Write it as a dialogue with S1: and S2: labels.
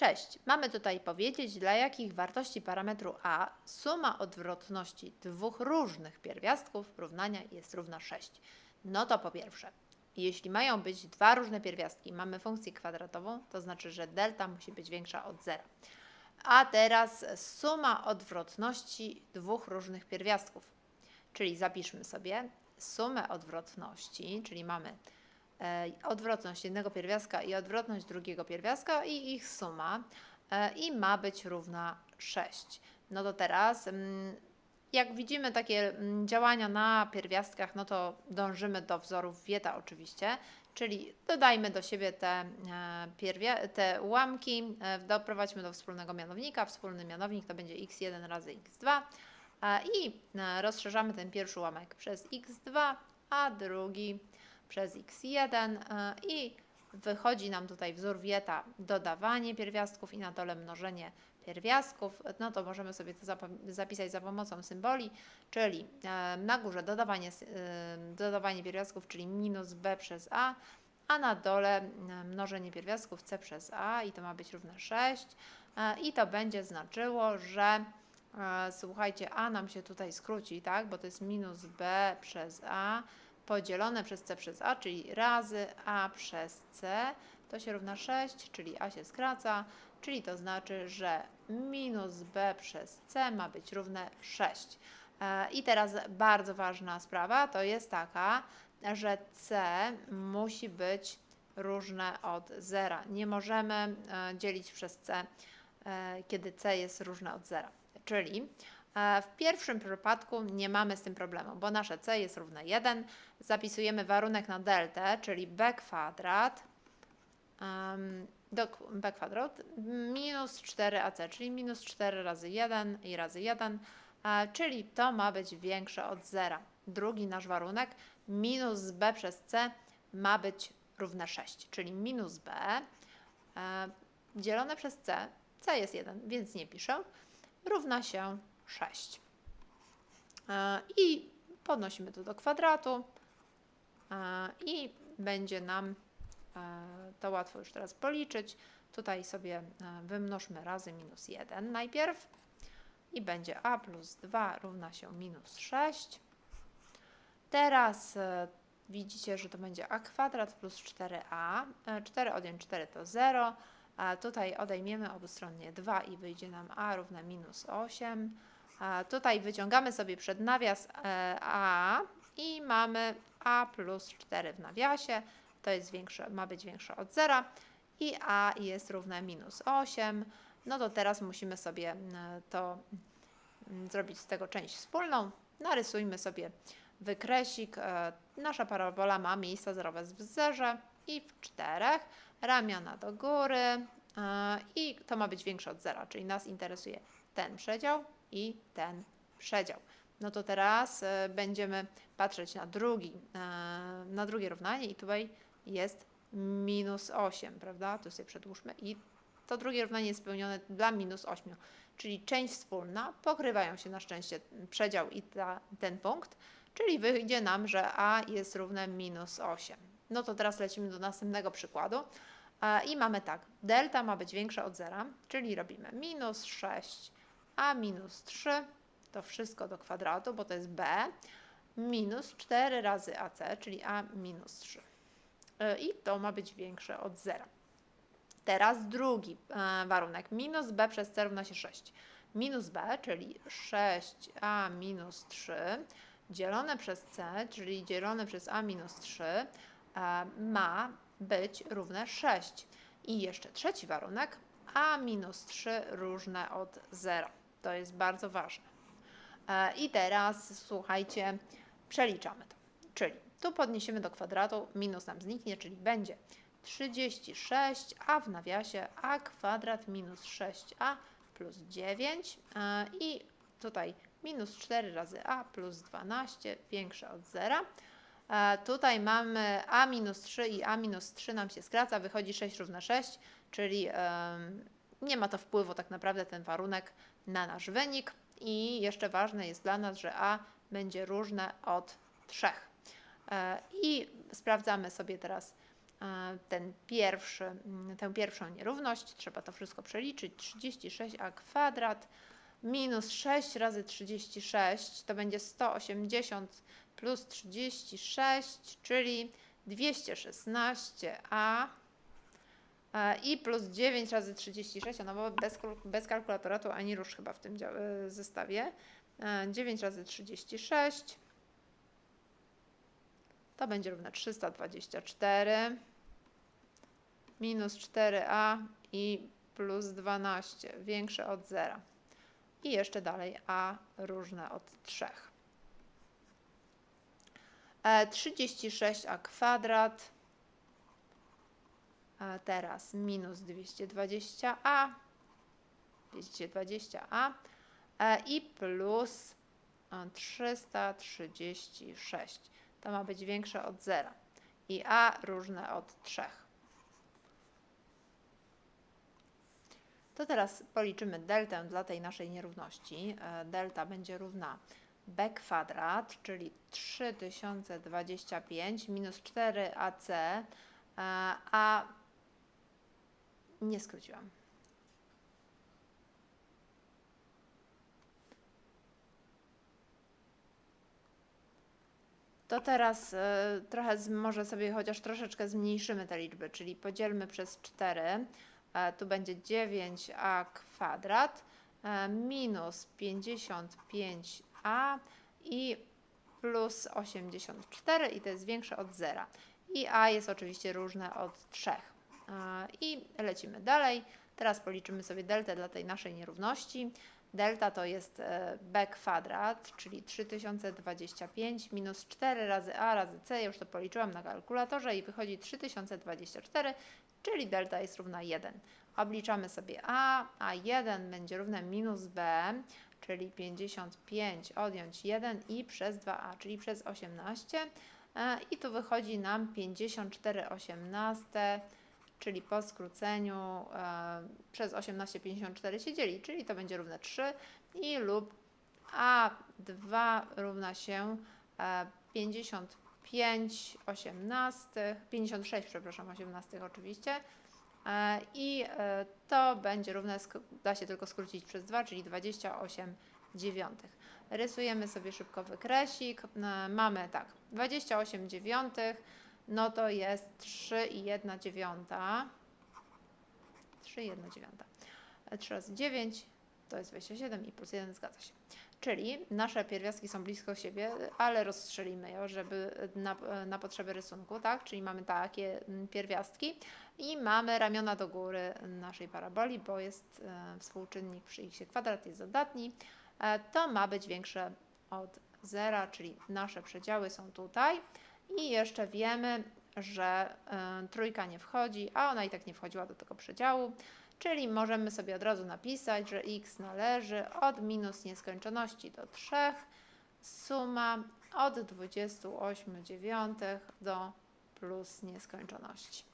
S1: Cześć, mamy tutaj powiedzieć, dla jakich wartości parametru a suma odwrotności dwóch różnych pierwiastków równania jest równa 6. No to po pierwsze, jeśli mają być dwa różne pierwiastki, mamy funkcję kwadratową, to znaczy, że delta musi być większa od zera. A teraz suma odwrotności dwóch różnych pierwiastków. Czyli zapiszmy sobie sumę odwrotności, czyli mamy odwrotność jednego pierwiastka i odwrotność drugiego pierwiastka i ich suma e, i ma być równa 6. No to teraz, mm, jak widzimy takie mm, działania na pierwiastkach, no to dążymy do wzorów Wieta oczywiście, czyli dodajmy do siebie te, e, te ułamki, e, doprowadźmy do wspólnego mianownika. Wspólny mianownik to będzie x1 razy x2 e, i e, rozszerzamy ten pierwszy ułamek przez x2, a drugi przez x1 e, i wychodzi nam tutaj wzór Wieta dodawanie pierwiastków i na dole mnożenie pierwiastków, no to możemy sobie to zapisać za pomocą symboli, czyli e, na górze dodawanie, e, dodawanie pierwiastków, czyli minus b przez a, a na dole mnożenie pierwiastków c przez a i to ma być równe 6 e, i to będzie znaczyło, że słuchajcie, a nam się tutaj skróci, tak, bo to jest minus b przez a podzielone przez c przez a, czyli razy a przez c, to się równa 6, czyli a się skraca, czyli to znaczy, że minus b przez c ma być równe 6. E, I teraz bardzo ważna sprawa to jest taka, że c musi być różne od zera. Nie możemy e, dzielić przez c, e, kiedy c jest różne od zera. Czyli w pierwszym przypadku nie mamy z tym problemu, bo nasze c jest równe 1. Zapisujemy warunek na deltę, czyli b kwadrat do b kwadrat minus 4ac, czyli minus 4 razy 1 i razy 1, e, czyli to ma być większe od zera. Drugi nasz warunek minus b przez c ma być równe 6, czyli minus b e, dzielone przez c, c jest 1, więc nie piszę, równa się 6. E, I podnosimy to do kwadratu e, i będzie nam e, to łatwo już teraz policzyć. Tutaj sobie wymnożmy razy minus 1 najpierw i będzie a plus 2 równa się minus 6. Teraz widzicie, że to będzie a kwadrat plus 4a. E, 4 odjąć 4 to 0. A tutaj odejmiemy obustronnie 2 i wyjdzie nam a równa minus 8. A tutaj wyciągamy sobie przed nawias e, a i mamy a plus 4 w nawiasie. To jest większe, ma być większe od 0 i a jest równe minus 8. No to teraz musimy sobie e, to mm, zrobić z tego część wspólną. Narysujmy sobie wykresik. E, Nasza parabola ma miejsca zerowe w zerze i w czterech. Ramiona do góry i to ma być większe od zera, czyli nas interesuje ten przedział i ten przedział. No to teraz e, będziemy patrzeć na, drugi, e, na drugie równanie i tutaj jest minus 8, prawda? Tu sobie przedłużmy i to drugie równanie jest spełnione dla minus 8, czyli część wspólna, pokrywają się na szczęście przedział i ta, ten punkt, czyli wyjdzie nam, że a jest równe minus 8. No to teraz lecimy do następnego przykładu e, i mamy tak, delta ma być większa od zera, czyli robimy minus 6, a minus 3, to wszystko do kwadratu, bo to jest b, minus 4 razy ac, czyli a minus 3. E, I to ma być większe od zera. Teraz drugi e, warunek. Minus b przez c równa się 6. Minus b, czyli 6a minus 3, dzielone przez c, czyli dzielone przez a minus 3, e, ma być równe 6. I jeszcze trzeci warunek. a minus 3 różne od 0. To jest bardzo ważne. E, I teraz słuchajcie, przeliczamy to. Czyli tu podniesiemy do kwadratu, minus nam zniknie, czyli będzie 36, a w nawiasie a kwadrat minus 6a plus 9 e, i tutaj minus 4 razy a plus 12 większe od 0. E, Tutaj mamy a minus 3 i a minus 3 nam się skraca, wychodzi 6 równa 6, czyli nie ma to wpływu tak naprawdę ten warunek na nasz wynik. I jeszcze ważne jest dla nas, że a będzie różne od 3. E, I sprawdzamy sobie teraz e, ten pierwszy, mm, tę pierwszą nierówność. Trzeba to wszystko przeliczyć. 36a kwadrat minus 6 razy 36 to będzie 180 plus 36, czyli 216a e, i plus 9 razy 36, no bo bez, bez kalkulatora to ani rusz chyba w tym e, zestawie. E, 9 razy 36 to będzie równe 324 minus 4a i plus 12 większe od 0. I jeszcze dalej a różne od 3. E, 36a kwadrat. E, teraz minus 220a. 220a. E, I plus e, 336. To ma być większe od 0. I a różne od 3. To teraz policzymy deltę dla tej naszej nierówności. E, Delta będzie równa b kwadrat, czyli 3025 minus 4ac, e, a nie skróciłam. To teraz e, trochę, z, może sobie chociaż troszeczkę zmniejszymy te liczby, czyli podzielmy przez 4. E, tu będzie 9a kwadrat e, minus 55a i plus 84 i to jest większe od 0. I a jest oczywiście różne od 3. I lecimy dalej. Teraz policzymy sobie deltę dla tej naszej nierówności. Delta to jest e, b kwadrat, czyli 3025 minus 4 razy a razy c. Już to policzyłam na kalkulatorze i wychodzi 3024, czyli delta jest równa 1. Obliczamy sobie a, a 1 będzie równe minus b, czyli 55 odjąć 1 i przez 2a, czyli przez 18. E, I tu wychodzi nam 54 18, czyli po skróceniu e, przez 18 54 się dzieli, czyli to będzie równe 3 i lub a2 równa się e, 55 18, 56 przepraszam 18 oczywiście. E, I e, to będzie równe, da się tylko skrócić przez 2, czyli 28 dziewiątych. Rysujemy sobie szybko wykresik. Mamy tak, 28 dziewiątych, no to jest 3 i 1 dziewiąta. 3 i 1 dziewiąta. E, 3 razy 9 to jest 27 i plus 1 zgadza się. Czyli nasze pierwiastki są blisko siebie, ale rozstrzelimy je, żeby na, na potrzeby rysunku, tak? Czyli mamy takie mm, pierwiastki i mamy ramiona do góry naszej paraboli, bo jest e, współczynnik przy x kwadrat jest dodatni. E, to ma być większe od zera, czyli nasze przedziały są tutaj. I jeszcze wiemy, że e, trójka nie wchodzi, a ona i tak nie wchodziła do tego przedziału. Czyli możemy sobie od razu napisać, że x należy od minus nieskończoności do 3, suma od 28 dziewiątych do plus nieskończoności.